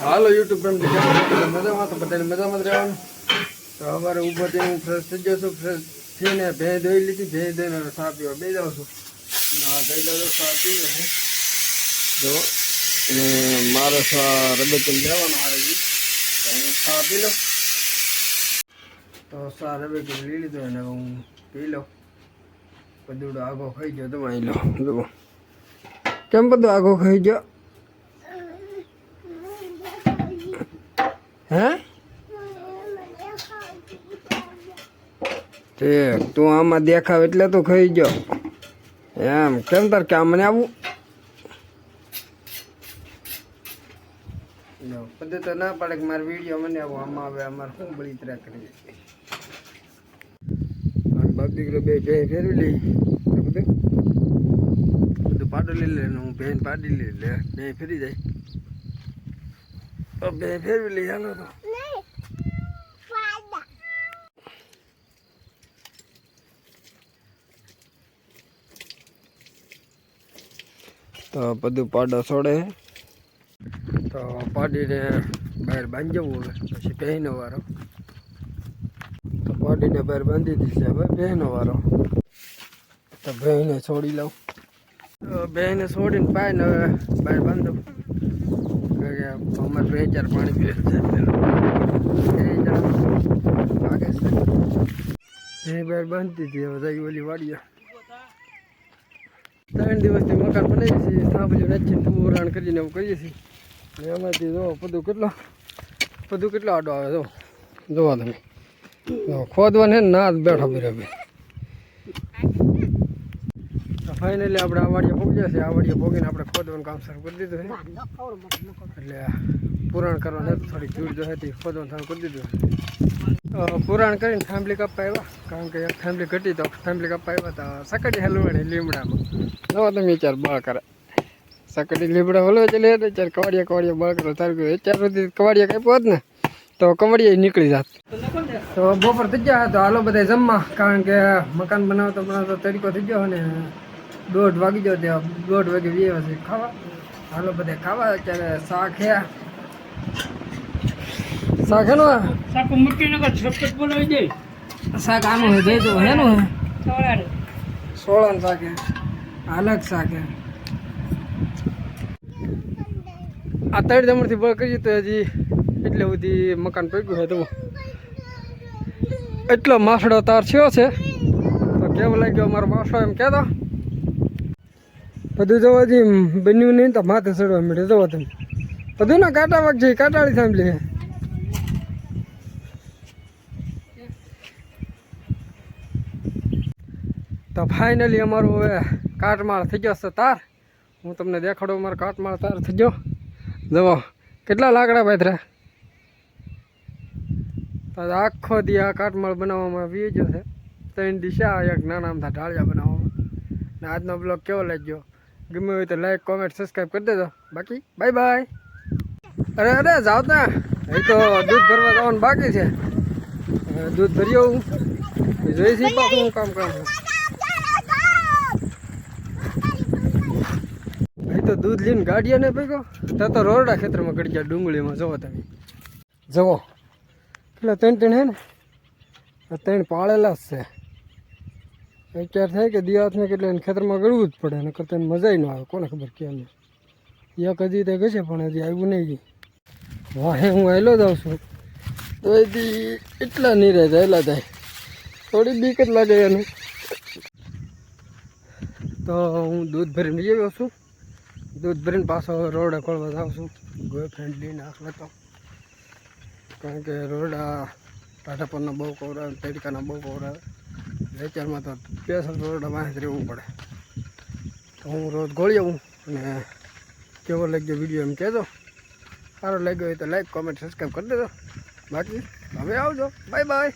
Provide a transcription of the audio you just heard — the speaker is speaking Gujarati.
હાલો યુટ્યુબ પર મજામાં? તો બધાને મજામાં જ રહેવાનું. તો અમારે થઈને હું ફ્રેશ થઈ ગયો ફ્રેશ થઈને ભેં ધોઈ લીધી ભેં ધોઈને હવે પીવા બે જાઉં છું. ના ધોઈ લઉં છું, પીને હું. જો મારે સા રબેકલ લેવાનો છે તો હું ચા પી લઉં. તો સા રબેકલ લઈ લીધો અને હું પી લઉં. બધું આગો ખાઈ ગયો તો અહીં લો જુઓ. કેમ બધું આગો ખાઈ ગયો? હે? ઠીક તું આમાં દેખાવ એટલે તું ખાઈ ગયો. એમ, કેમ તાર કે મને આવું બધે તો ના પડે કે મારો વીડિયો મને આવો આમાં આવે અમારે શું બળી તરા કરી બાપ દીકરો બે બે ફેરવી લઈ બધું બધું પાડો હું બેન પાડી લઈ લે બે ફેરી જાય. બે ફેરવી લઈ હાલો તો. તો બધું પાડો છોડે. તો પાડીને બહાર બાંધી જવું પછી પહેનો વારો. તો પાડીને બહાર બાંધી દીધી હવે બહેનો વારો. તો બહેને છોડી લઉં. તો બહેને છોડીને પાય ને હવે બહાર બાંધો. અમારે બે ચાર પાણી પીવે બહાર બાંધી દીધી હવે જઈ ઓલી વાડીયા ત્રણ દિવસથી મકાન બનાવીએ છીએ સાંભળ્યું નાખીને પુરાણ કરીને એવું કરીએ છીએ. એમાંથી જો બધું કેટલો બધું કેટલો આડો આવે, જો. જોવા તમે. ખોદવાને ના જ બેઠો બરાબર ફાઇનલી આપણે આવાડિયા પહોંચ્યા છે. આ વાડીએ આપણે ખોદવાનું કામ શરૂ કરી દીધું છે. એટલે પુરાણ કરવાનું થોડી દૂર જો હતી ખોદવાનું ચાલુ કરી દીધું પુરાણ કરીને ફેમિલી કાપવા આવ્યા. કારણ કે એક ફેમિલી ઘટી તો ફેમિલી કાપવા આવ્યા તો સકડી હલવાણી લીમડામાં. જો તમે વિચાર બળ કરે. સકડી લીમડા હલવે છે લે ચાર કવાડિયા કવાડિયા બળ કરો. તાર ચાર સુધી કવાડિયા કાપ્યો હોત ને તો કવાડિયા નીકળી જાત. તો બપોર થઈ ગયા તો હાલો બધા જમવા. કારણ કે મકાન બનાવતો બનાવતો તરીકો થઈ ગયો અને દોઢ વાગી ગયો ત્યાં દોઢ વાગે વીએ છે. ખાવા? હાલો બધા ખાવા અત્યારે શાક હે શાક હેનો શાક સાકુ મૂકીને કે ઝપટ બોલાવી દે. શાક આનું હે દઈ તો હે નું હે સવારે સોળન શાક હે અલગ શાક હે આ ત્રણ જમણથી બળ કરીએ તો હજી એટલે બધી મકાન પગ્યું હોય તો. એટલો માસડો તાર થયો છે. તો કેવું લાગ્યો અમારો માસડો એમ કહેતો? બધું જવાથી બન્યું નહીં તો માથે ચડવા મળે જોવો તમે. બધું ના કાંટા વાગ છે કાંટાળી સાંભળી તો ફાઇનલી અમારું હવે કાટમાળ થઈ ગયો છે તાર. હું તમને દેખાડો, અમારો કાટમાળ તાર થઈ ગયો. જવો કેટલા લાકડા પાથરા આખો દી આ કાટમાળ બનાવવામાં ગયો છે. ત્રણ દિશા એક નાના અમથા ઢાળિયા બનાવવામાં. ને આજનો બ્લોગ કેવો લાગ્યો? ગમે હોય તો લાઈક કોમેન્ટ સબસ્ક્રાઈબ કરી દેજો. બાકી બાય બાય અરે અરે, જાઓ તા. એ તો દૂધ ભરવા જવાનું બાકી છે. દૂધ ભરી આવું. જોઈ છી પાછું કામ કરું છું. તો દૂધ લઈને ગાડીયા ને ભેગો. તો તો રોરડા ખેતરમાં ગડી ગયા ડુંગળીમાં જવો તમે. જવો. પેલા ત્રણ ત્રણ હે ને? ત્રણ પાળેલા જ છે. વિચાર થાય કે દિયાતને કેટલે એને ખેતરમાં ગળવું જ પડે ને કરતા મજા ન આવે, કોને ખબર કેમ એક હજી તો ગશે, પણ હજી આવ્યું નહીં વાહે, હું આવેલો જાઉં છું. તો હજી એટલા નહીં રહે થાય થોડી બીક જ લાગે એને. તો હું દૂધ ભરીને લઈ આવ્યો છું. દૂધ ભરીને પાછો રોડે ખોલવા જાઉં છું. બોયફ્રેન્ડ લઈને આખલે તો. કારણ કે રોડા ટાટા પરના બહુ કવરાવે તડકાના બહુ કવરાવે વેચારમાં તો સ્પેશલ દોરડા વાંસ રહેવું પડે. તો હું રોજ ગોળી આવું અને કેવો લાગ્યો વીડિયો એમ કહેજો. સારો લાગ્યો હોય તો લાઈક કોમેન્ટ સબસ્ક્રાઈબ કરી દેજો. બાકી હવે આવજો. Bye bye